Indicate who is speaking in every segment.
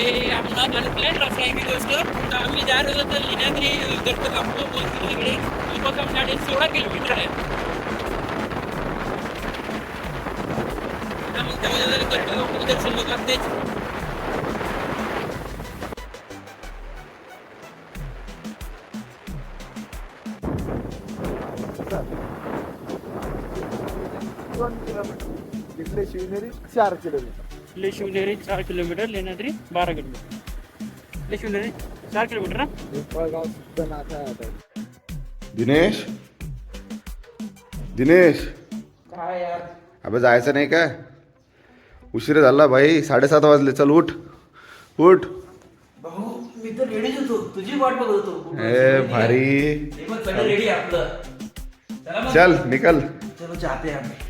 Speaker 1: ते आम्हाला प्लॅन रस्ता आहे की गोष्ट. तर आम्ही तर तिकडे सोळा किलोमीटर आहे. त्यामध्ये तेच
Speaker 2: दोन किलोमीटर. इकडे शिवनेरी चार किलोमीटर.
Speaker 1: ले शिवनेरी चार किलोमीटर लेण्याद्री बारा किलोमीटर ले शिवनेरी चार किलोमीटर ना
Speaker 2: पिंपळगाव सुद्धा नाथा आहे आता.
Speaker 3: दिनेश दिनेश
Speaker 1: काय यार
Speaker 3: अबे जायचं नाही का उशीर झाला भाई साडेसात वाजले चल उठ उठ
Speaker 1: भाऊ मी तर रेडीच होतो तुझी वाट बघत होतो
Speaker 3: ए भारी
Speaker 1: बघ, सगळं रेडी आपलं चला मग.
Speaker 3: चल निकल
Speaker 1: चलो जाते आम्ही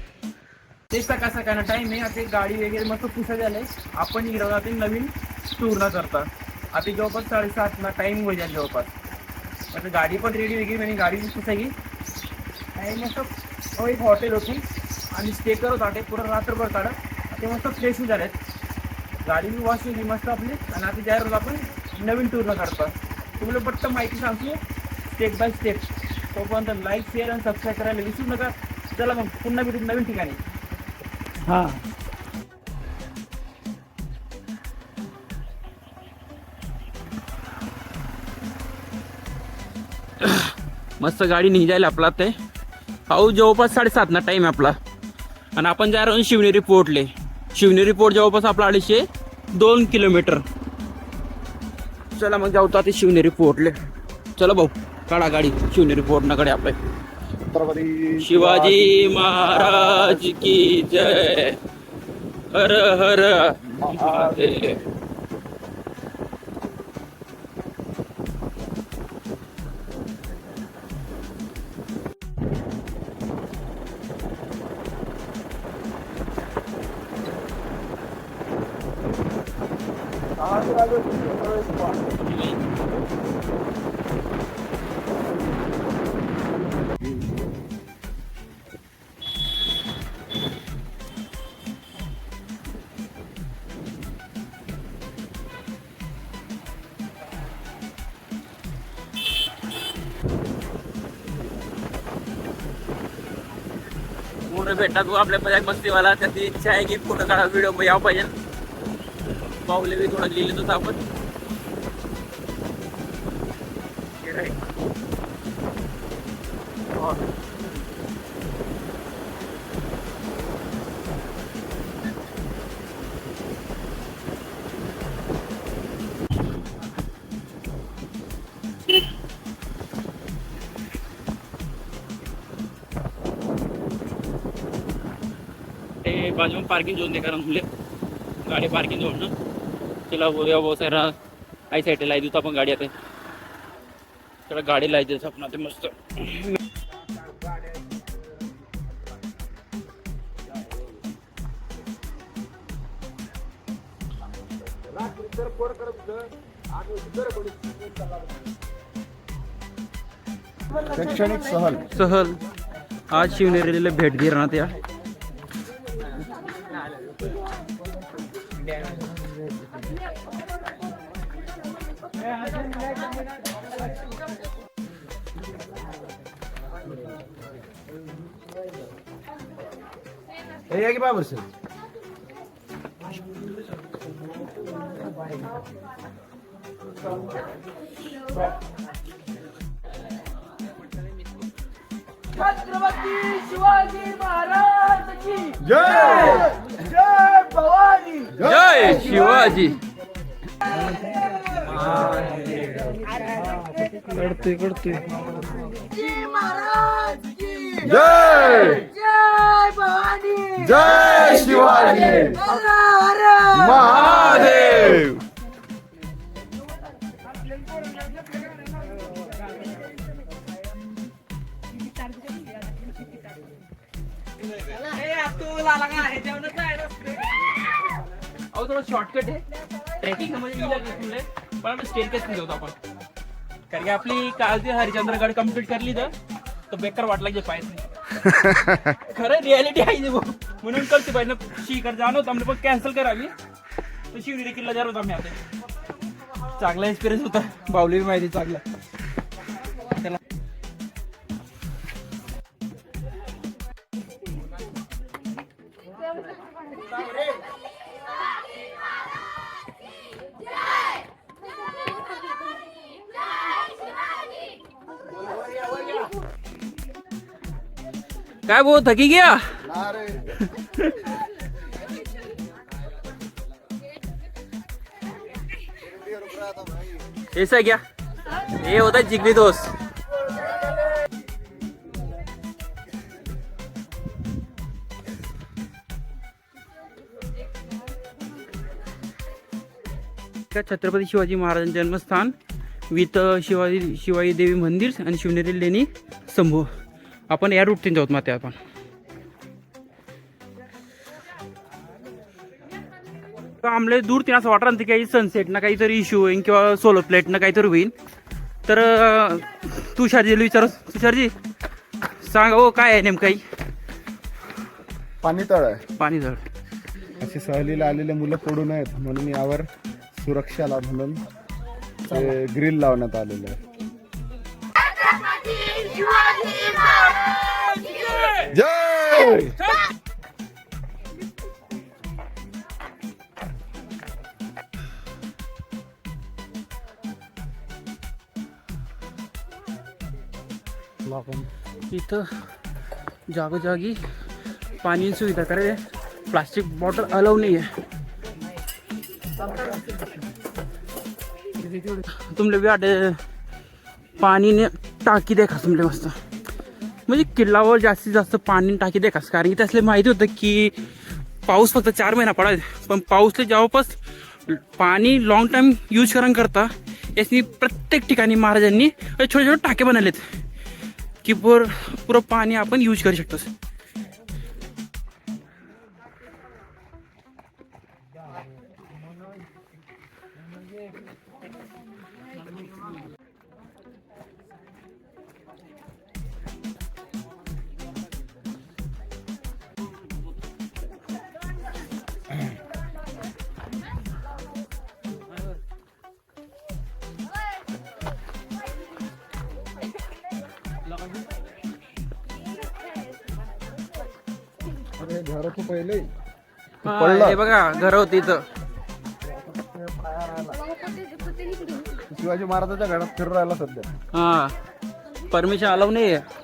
Speaker 1: तेच तर कसं काय ना टाइम आहे आता गाडी वगैरे मस्त पुसा झालंय. आपण इकडं आता नवीन टूर करता. आता जवळपास साडेसात ना टाइम होईल जवळपास. आता गाडी पण रेडी वगैरे म्हणजे गाडी पुसायची आणि मस्त हो, एक हॉटेल होती. आणि स्टे करत वाटे पूर्ण रात्रभर काढत. ते मस्त फ्रेश झालेत गाडी बी वॉश होती मस्त आपली. आणि आता ज्या होतो आपण नवीन टूर न तुम्हाला पट्ट माहिती सांगतो स्टेप बाय स्टेप तोपर्यंत लाईक शेअर आणि सबस्क्राईब करायला विसरू नका. चला मग पुन्हा भेटू नवीन ठिकाणी. हां. मस्त गाडी निघायला आपला ते. पाऊस जवळपास साडेसात ना टाईम आहे आपला. आणि आपण जा राहून शिवनेरी पोर्टले शिवनेरी पोर्ट जवळपास आपला अडीचशे दोन किलोमीटर. चला मग जाऊ तर आता शिवनेरी पोर्टले चला भाऊ काढा गाडी शिवनेरी पोर्टनाकडे आपल्या
Speaker 2: छत्रपती
Speaker 1: शिवाजी महाराज की जय हर हर महादेव पूर्ण भेटतात. तू आपल्या मजाक मस्तीवाला. त्याची इच्छा आहे की फोटो काढा व्हिडिओ यावं पाहिजे. पाहुले बी थोडं लिहिलं होतं आपण. बाजू में पार्किंग जोन देखा रहा मुले गाडी पार्किंग जोन ना चला बोलूया बहुत सारा आई साईड लाई देतो आपण गाडी आता. त्याला गाडी लाई द्यायचं आपण आता मस्त.
Speaker 2: शैक्षणिक सहल.
Speaker 1: सहल. आज शिवनेरीला भेट दे राहणार त्या
Speaker 2: या की बाबर सर?
Speaker 4: छत्रपती शिवाजी महाराज की
Speaker 2: जय!
Speaker 4: जय भवानी.
Speaker 1: जय शिवाजी.
Speaker 4: जी महाराज की.
Speaker 3: जय!
Speaker 4: जय भवानी!
Speaker 3: जय शिवाजी! महादेव!
Speaker 1: अहो थोडं शॉर्टकट आहे. ट्रेकिंग तुले? पण आपण स्टेट केस आपण. कारण की आपली काल ती हरिचंद्रगड कंप्लीट करली तर तो बेकार वाटला की पाहिजे खरं रियालिटी आहे भाऊ. म्हणून करते पाहिजे शी कर जाणं होतं पण कॅन्सल करावी. तर शिवनेरी किल्ला जाणार होता आम्ही आता. चांगला एक्सपिरियन्स होता. बावली माहिती चांगला. काय भाऊ थकी गया? ऐसा है क्या? ये होता है जिगरी दोस्त। छत्रपती शिवाजी महाराजांचे जन्मस्थान विथ शिवाजी शिवाई देवी मंदिर आणि शिवनेरी लेणी संभू आपण या रूटने जाऊत माते आपण. आमले दूर तिने असं वाटलं ना काही सनसेटनं काहीतरी इश्यू होईन किंवा सोलर प्लेटनं काहीतरी होईन. तर तुषारजीला विचार तुषारजी सांगा हो काय आहे नेमकं काही?
Speaker 2: पाणी तळ आहे.
Speaker 1: पाणी जळ
Speaker 2: असे सहलीला आलेले मुलं पडू नयेत म्हणून यावर सुरक्षाला म्हणून ते ग्रिल लावण्यात आलेलं आहे जय!
Speaker 1: इथं जागोजागी पाणी सुविधा करे. प्लास्टिक बॉटल अलाव नाही आहे. तुमले वाटे पाणीने टाकी देखास तुमले मस्त. म्हणजे किल्लावर जास्तीत जास्त पाणी टाकी देखास कारण की त्यासले माहिती होतं की पाऊस फक्त चार महिना पडाय पण पाऊसले जवळपास पाणी लॉंग टाइम यूज करा करता याची प्रत्येक ठिकाणी महाराजांनी छोटे छोटे टाके बनवलेत की पुर पुरं पाणी आपण यूज करू शकतो
Speaker 2: पहिले.
Speaker 1: हा, हे बघा घर होती इथं.
Speaker 2: शिवाजी महाराजांच्या घरात फिरू राहिला सध्या.
Speaker 1: हा. परमिशन अलाव नाही आहे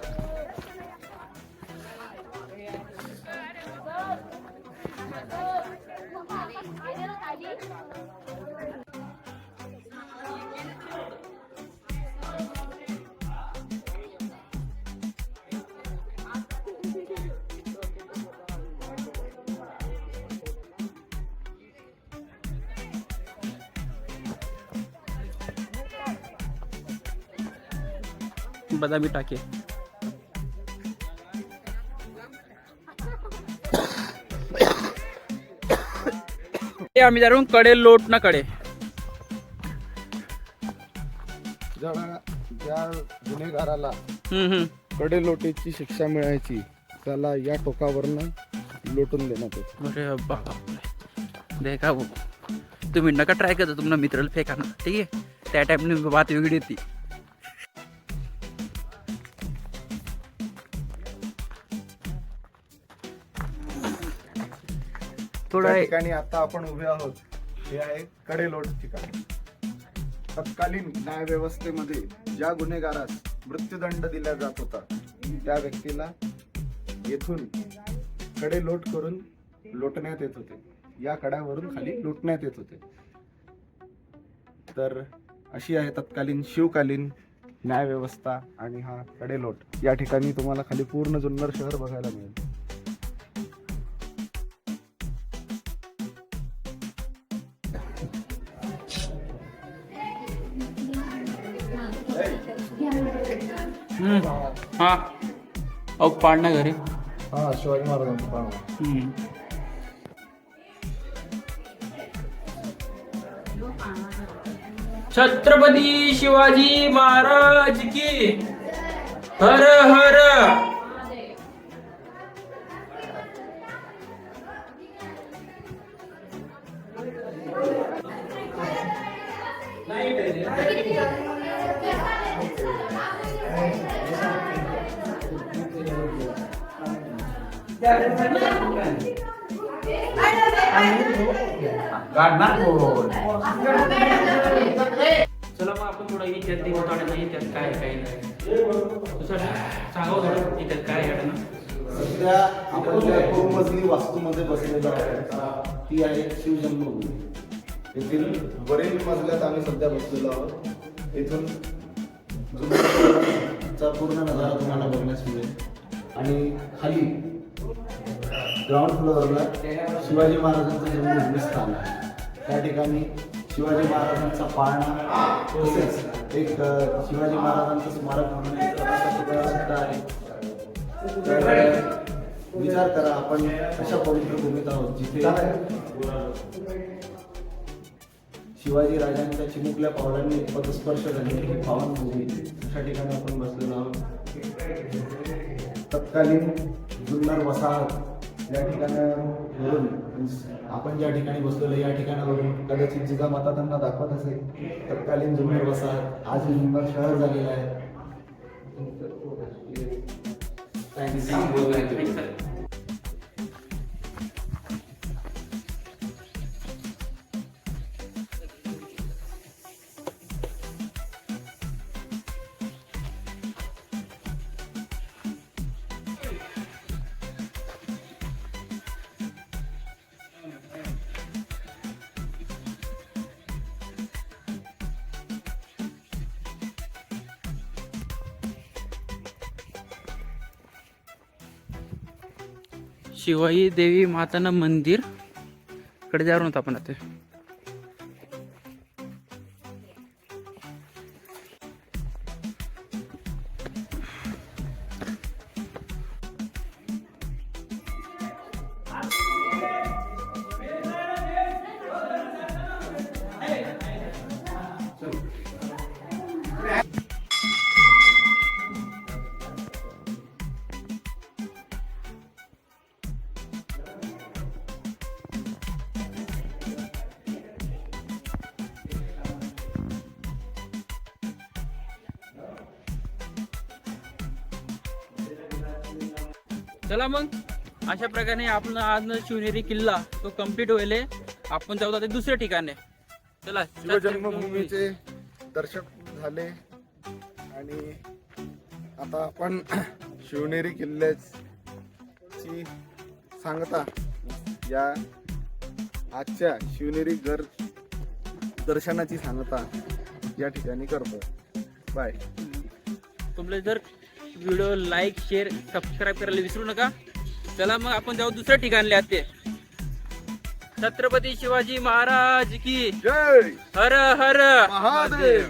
Speaker 1: बदामी टाके. आम्ही जाऊन कडे लोट ना कडे.
Speaker 2: ज्या गुन्हेगाराला कडे लोटेची शिक्षा मिळायची त्याला या टोकावरनं लोटून देण्यात येते.
Speaker 1: अरे बापरे. देखा भाऊ तुम्ही नका ट्राय करता तुमच्या मित्राला फेका ना ठीक आहे? त्या टाइमने बात वेगळी येते आहे
Speaker 2: ठिकाणी आता आपण उभे आहोत. हे आहे कडेलोट ठिकाण. तत्कालीन न्याय व्यवस्थेमध्ये ज्या गुन्हेगारास मृत्यूदंड दिला जात होता त्या व्यक्तीला येथून कडे लोट करून लोटण्यात येत होते. या कड्यावरून खाली लुटण्यात येत होते. तर अशी आहे तत्कालीन शिवकालीन न्याय व्यवस्था आणि हा कडेलोट. या ठिकाणी तुम्हाला खाली पूर्ण जुन्नर शहर बघायला मिळेल.
Speaker 1: हा. अहो पाडणं घरी.
Speaker 2: हा शिवाजी महाराजांचं.
Speaker 1: छत्रपती शिवाजी महाराज की हर हर चला मग आपण थोडं इतिहास दिवस उतावळ्यात नाही इतिहास काय काय नाही. दुसरं सांगावं थोडं इतिहास काय आहे ना?
Speaker 2: सध्या आपण ज्या दोन मजली वास्तूमध्ये बसलेलो आहोत ती आहे शिवजन्मभूमी. येथील वरील मजल्यात आम्ही सध्या बसलेलो आहोत. इथून चा पूर्ण नजारा तुम्हाला बघण्यास मिळेल. आणि खाली ग्राउंड फ्लोअरला शिवाजी महाराजांचं जन्मभूमी स्थान आहे त्या ठिकाणी शिवाजी महाराजांचा पाळणा तसेच एक शिवाजी महाराजांचं स्मारक म्हणून एक सुद्धा आहे. तर विचार करा आपण अशा पवित्र भूमीत आहोत? जिथे शिवाजी राजांच्या चिमुकल्या पावलांनी पदस्पर्श झालेली ही पावन भूमी अशा ठिकाणी आपण बसलेलो आहोत. तत्कालीन जुन्नर वसाहत या ठिकाणावरून आपण ज्या ठिकाणी बसलेलो या ठिकाणावरून कदाचित जिजामाता त्यांना दाखवत असेल तत्कालीन जुन्नर वसाहत आज जुन्नर शहर झालेलं आहे.
Speaker 1: शिवाई देवी मातानं मंदिर. कडे जाऊन होतो आपण आता. चला मग. अशा प्रकारे आपण आज शिवनेरी किल्ला तो कंप्लीट होईल आपण जाऊ आता दुसऱ्या ठिकाणी. चला
Speaker 2: शिवजन्मभूमीचे दर्शक झाले. आणि आता आपण शिवनेरी किल्ल्याची सांगता. या आजच्या शिवनेरी घर दर्शनाची सांगता या ठिकाणी करतो बाय
Speaker 1: तुमले जर व्हिडिओ लाईक शेअर सबस्क्राईब करायला विसरू नका. चला मग आपण जाऊ दुसऱ्या ठिकाणले आते. छत्रपती शिवाजी महाराज की
Speaker 2: जय!
Speaker 1: हर हर!
Speaker 2: महादेव!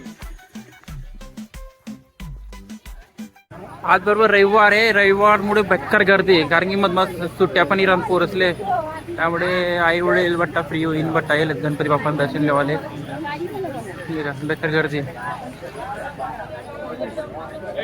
Speaker 1: आज बरोबर रविवार आहे. रविवारमुळे बेकार गर्दी आहे. कारण की मग सुट्ट्या पण इराम पोरसले त्यामुळे आई वडील बट्टा फ्री होईन बट्टा येईल गणपती बाप्पा दर्शन लेवाले बेकार गर्दी आहे.